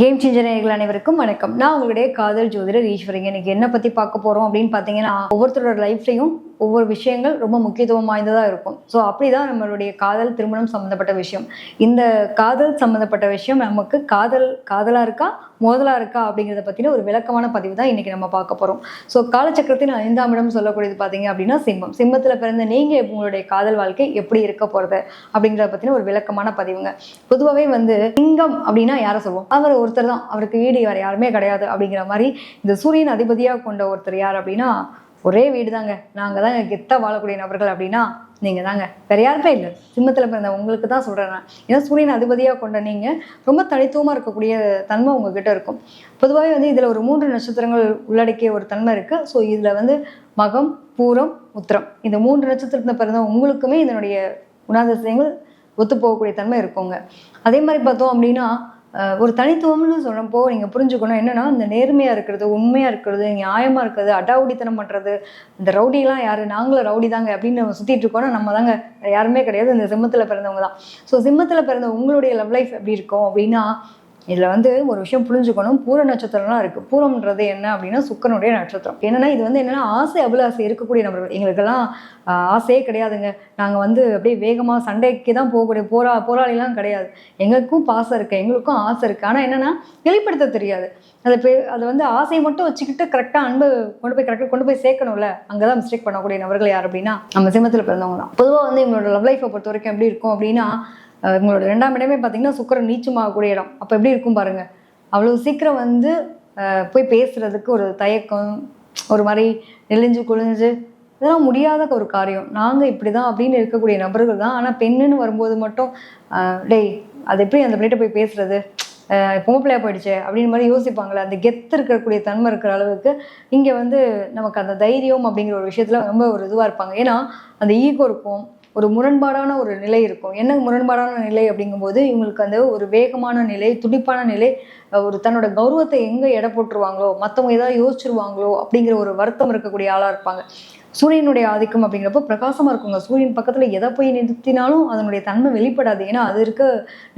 Game changer அனைவருக்கும் வணக்கம். நான் உங்களுடைய காதல் ஜோதிடர் ஈஸ்வரிங்க. இன்னைக்கு என்ன பத்தி பார்க்க போறோம் அப்படின்னு பார்த்தீங்கன்னா ஒவ்வொருத்தரோட லைஃப்லையும் ஒவ்வொரு விஷயங்கள் ரொம்ப முக்கியத்துவம் வாய்ந்ததாக இருக்கும். ஸோ அப்படிதான் நம்மளுடைய காதல் திருமணம் சம்மந்தப்பட்ட விஷயம். இந்த காதல் சம்மந்தப்பட்ட விஷயம் நமக்கு காதல் காதலாக இருக்கா மோதலா இருக்கா அப்படிங்கிறத பத்தின ஒரு விளக்கமான பதிவு தான் இன்னைக்கு நம்ம பார்க்க போகிறோம் ஸோ காலச்சக்கரத்தின் ஐந்தாம் இடம் சொல்லக்கூடியது பார்த்தீங்க அப்படின்னா சிம்மம். சிம்மத்தில் பிறந்த நீங்கள் உங்களுடைய காதல் வாழ்க்கை எப்படி இருக்க போறது அப்படிங்கிறத பத்தின ஒரு விளக்கமான பதிவுங்க. பொதுவாகவே வந்து சிங்கம் அப்படின்னா யாரை சொல்லுவோம் அவர் ஒருத்தர் தான் அவருக்கு வீடு வேற யாருமே கிடையாது அப்படிங்கிற மாதிரி இந்த சூரியன் அதிபதியாக கொண்ட ஒருத்தர் யார் அப்படின்னா ஒரே வீடு தாங்க நாங்கள் தாங்க கெத்தாக வாழக்கூடிய நபர்கள் அப்படின்னா நீங்கள் தாங்க வேற யாருமே இல்லை. சிம்மத்தில் பிறந்த உங்களுக்கு தான் சொல்கிறேன் நான். ஏன்னா சூரியன் அதிபதியாக கொண்ட நீங்கள் ரொம்ப தனித்துவமாக இருக்கக்கூடிய தன்மை உங்ககிட்ட இருக்கும். பொதுவாகவே வந்து இதில் ஒரு மூன்று நட்சத்திரங்கள் உள்ளடக்கிய ஒரு தன்மை இருக்குது ஸோ இதில் வந்து மகம் பூரம் உத்திரம். இந்த மூன்று நட்சத்திரத்தில் பிறந்த உங்களுக்குமே இதனுடைய குணாதிசயங்கள் ஒத்து போகக்கூடிய தன்மை இருக்குங்க. அதே மாதிரி பார்த்தோம் அப்படின்னா ஒரு தனித்துவம்னு சொன்னப்போ நீங்கள் புரிஞ்சுக்கணும் என்னென்னா இந்த நேர்மையாக இருக்கிறது உண்மையாக இருக்கிறது நியாயமாக இருக்கிறது அடாவுடித்தனம் பண்ணுறது இந்த ரவுடிலாம் யார்? நாங்களும் ரவுடி தாங்க அப்படின்னு நம்ம சுற்றிட்டு இருக்கோம்னா நம்ம தாங்க யாருமே கிடையாது. இந்த சிம்மத்தில் பிறந்தவங்க தான். ஸோ சிம்மத்தில் பிறந்த உங்களுடைய லவ் லைஃப் எப்படி இருக்கும் அப்படின்னா இதில் வந்து ஒரு விஷயம் புரிஞ்சுக்கணும். பூர நட்சத்திரம்லாம் இருக்குது பூரம்ன்றது என்ன அப்படின்னா சுக்கரனுடைய நட்சத்திரம். என்னென்னா இது வந்து என்னென்னா ஆசை அபிலாசை இருக்கக்கூடிய நபர்கள். எங்களுக்கெல்லாம் ஆசையே கிடையாதுங்க. நாங்கள் வந்து அப்படியே வேகமாக சண்டைக்கு தான் போகக்கூடிய போரா போராளிலாம் கிடையாது. எங்களுக்கும் பாசம் இருக்குது எங்களுக்கும் ஆசை இருக்குது ஆனால் என்னென்னா வெளிப்படுத்த தெரியாது. அதை போய் அதை வந்து ஆசையை மட்டும் வச்சுக்கிட்டு கரெக்டாக அன்பு கொண்டு போய் கரெக்டாக கொண்டு போய் சேர்க்கணும்ல. அங்கே தான் மிஸ்டேக் பண்ணக்கூடிய நபர்கள் யார் அப்படின்னா நம்ம சிம்மத்தில் பிறந்தவங்க தான். பொதுவாக வந்து எங்களோட லவ் லைஃப்பை பொறுத்த வரைக்கும் எப்படி இருக்கும் அப்படின்னா உங்களோட ரெண்டாம் இடமே பார்த்தீங்கன்னா சுக்கரன் நீச்சமாகக்கூடிய இடம். அப்போ எப்படி இருக்கும் பாருங்க? அவ்வளோ சீக்கிரம் வந்து போய் பேசுறதுக்கு ஒரு தயக்கம் ஒரு மாதிரி நெளிஞ்சு குளிஞ்சு இதெல்லாம் முடியாத ஒரு காரியம். நாங்கள் இப்படி தான் அப்படின்னு இருக்கக்கூடிய நபர்கள் தான். ஆனால் பெண்ணுன்னு வரும்போது மட்டும் டேய் அது எப்படி அந்த பிள்ளைகிட்ட போய் பேசுறது? அஹ் பொம்பளையா போயிடுச்சு அப்படின்னு மாதிரி யோசிப்பாங்களே அந்த கெத்து இருக்கக்கூடிய தன்மை இருக்கிற அளவுக்கு இங்கே வந்து நமக்கு அந்த தைரியம் அப்படிங்கிற ஒரு விஷயத்தில் ரொம்ப ஒரு இதுவாக இருப்பாங்க. ஏன்னா அந்த ஈகோ இருக்கும். ஒரு முரண்பாடான ஒரு நிலை இருக்கும். என்ன முரண்பாடான நிலை அப்படிங்கும்போது இவங்களுக்கு அந்த ஒரு வேகமான நிலை துடிப்பான நிலை ஒரு தன்னோட கௌரவத்தை எங்கே எடை போட்டுருவாங்களோ மற்றவங்க ஏதாவது யோசிச்சிருவாங்களோ அப்படிங்கிற ஒரு வருத்தம் இருக்கக்கூடிய ஆளாக இருப்பாங்க. சூரியனுடைய ஆதிக்கம் அப்படிங்கிறப்போ பிரகாசமாக இருக்குங்க. சூரியன் பக்கத்தில் எதை போய் நிறுத்தினாலும் அதனுடைய தன்மை வெளிப்படாது. ஏன்னா அது இருக்க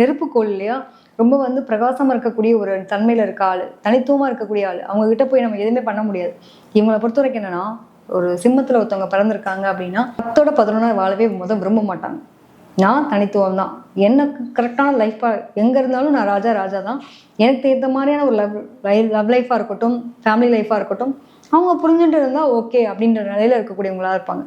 நெருப்புக்கோள் இல்லையா? ரொம்ப வந்து பிரகாசமாக இருக்கக்கூடிய ஒரு தன்மையில் இருக்க ஆள் தனித்துவமாக இருக்கக்கூடிய ஆள். அவங்க கிட்ட போய் நம்ம எதுவுமே பண்ண முடியாது. இவங்களை பொறுத்த வரைக்கும் என்னன்னா ஒரு சிம்மத்தில் ஒருத்தவங்க பிறந்திருக்காங்க அப்படின்னா பத்தோட பதினொன்றா வாழவே முதல் விரும்ப மாட்டாங்க. நான் தனித்துவம் தான். எனக்கு கரெக்டான லைஃப்பாக எங்கே இருந்தாலும் நான் ராஜா ராஜா தான். எனக்கு ஏற்ற மாதிரியான ஒரு லவ் லவ் லைஃபாக இருக்கட்டும் ஃபேமிலி லைஃபாக இருக்கட்டும் அவங்க புரிஞ்சுட்டு இருந்தால் ஓகே அப்படின்ற நிலையில் இருக்கக்கூடியவங்களா இருப்பாங்க.